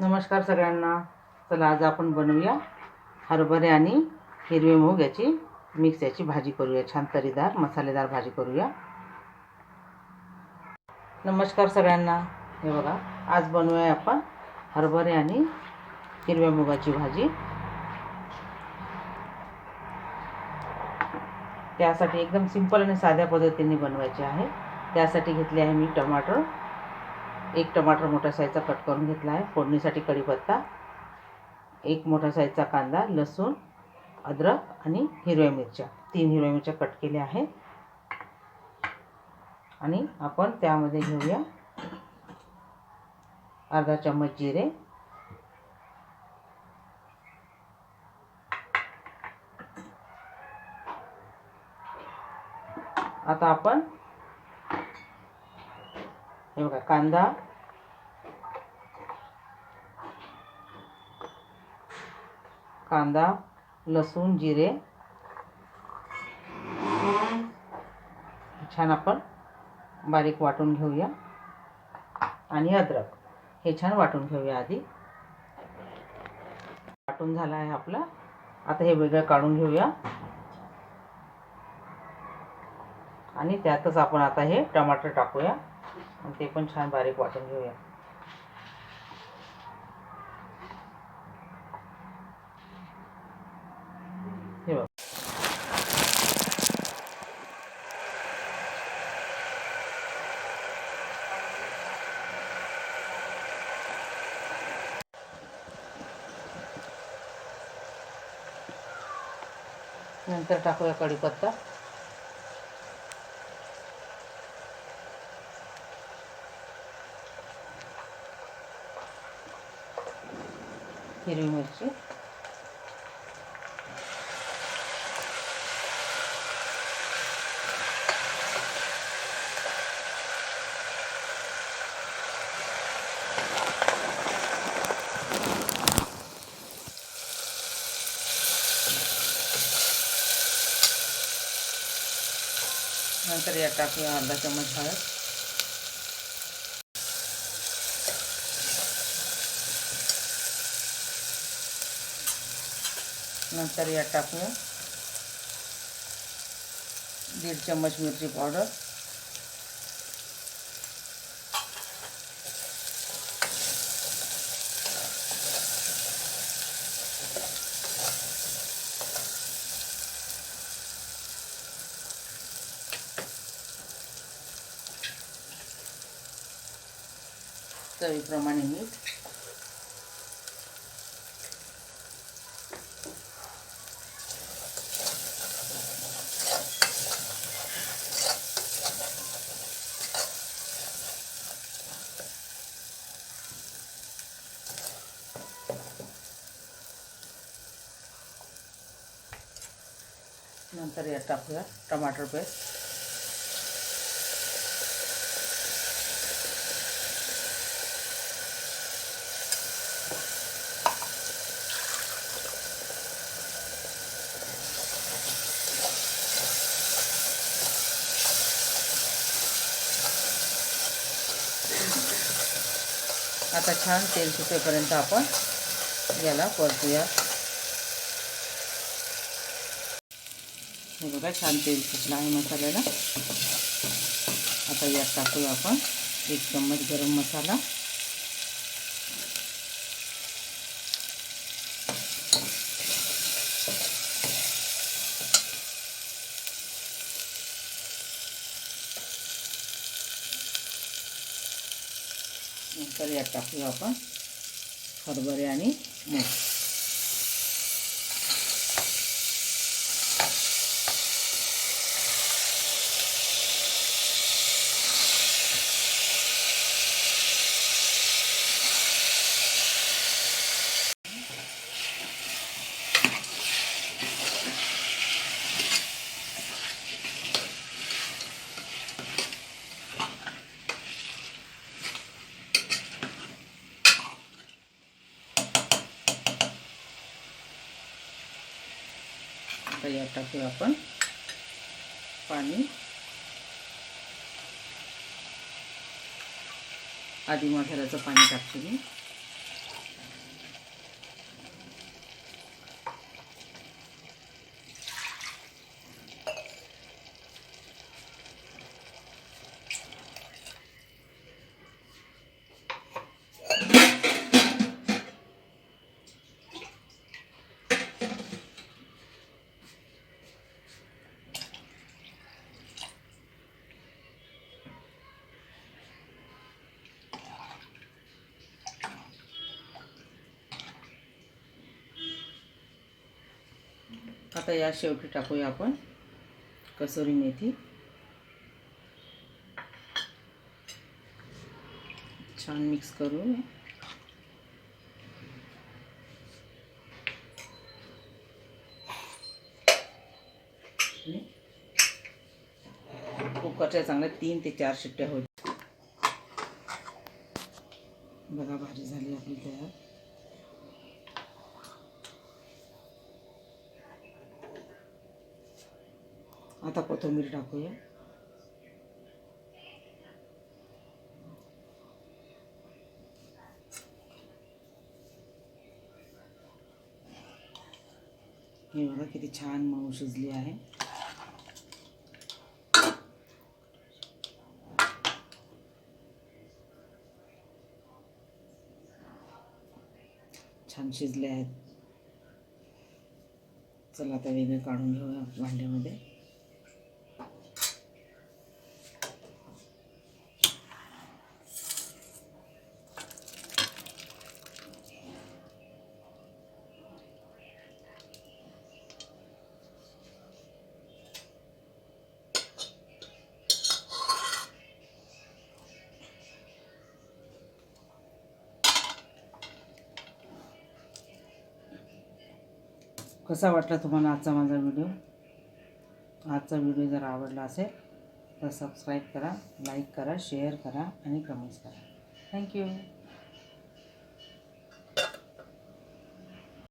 नमस्कार सगळ्यांना. चला आज आपण बनवूया हरभरे आणि हिरवे मूग याची मिक्स याची भाजी करूया. छान तरीदार मसालेदार भाजी करूया. नमस्कार सगळ्यांना. हे बघा आज बनवूया आपण हरभरे आणि हिरव्या मुगाची भाजी. त्यासाठी एकदम सिंपल आणि साध्या पद्धतीने बनवायची आहे. त्यासाठी घेतले आहे मी टमाटर. एक टमाटर मोठ्या साईजचा कट करून घेतला आहे फोडणीसाठी कढीपत्ता एक मोठ्या साईजचा कांदा लसूण अद्रक आणि हिरव्या मिरच्या. तीन हिरव्या मिरच्या कट केल्या आहेत. आणि आपण त्यामध्ये घेऊया अर्धा चम्मच जिरे आता आपण हे बघा कांदा. कांदा लसूण जिरे. छान आपण बारीक वाटून घेऊया. आणि अद्रक हे छान वाटून घेऊया आधी. वाटून झाला आहे आपला. आता हे वेगळं काढून घेऊया. आणि त्यातच आपण आता हे टमाटर टाकूया. आणि ते पण छान बारीक वाटून घेऊया. हे बघ. नंतर टाकूया कढीपत्ता. मिरची नंतर यात टाकूया अर्धा चम्मच हळद नंतर यात टाकूया दीड चम्मच मिरची पावडर. चवीप्रमाणे मीठ. नंतर यात टाकूया टमाटर पेस्ट. आता छान तेल सुटेपर्यंत आपण याला परतूया. बघा छान तेल सुटलं आहे मसाल्याला. आता यात टाकूया आपण एक चम्मच गरम मसाला. नंतर यात टाकूया आपण हरभरे आणि मूग. आता यात टाकू आपण पाणी आधी मसाल्याचं पाणी टाकतो मी. आता या शेवटी टाकूया आपण. कसुरी मेथी. छान मिक्स करू कुकरच्या चांगल्या तीन ते चार शिट्ट्या होईल. बघा भाजी झाली आपली तयार. आता कोथिंबीर टाकूया. हे बघा किती छान मऊ शिजली आहे. छान शिजले आहेत. चला आता वेगळे काढून घेऊया भांड्यामध्ये. कसा वाटला तुम्हाला आजचा माझा व्हिडिओ? आजचा व्हिडिओ जर आवडला असेल तर सबस्क्राईब करा लाईक करा शेअर करा आणि कमेंट्स करा. थँक्यू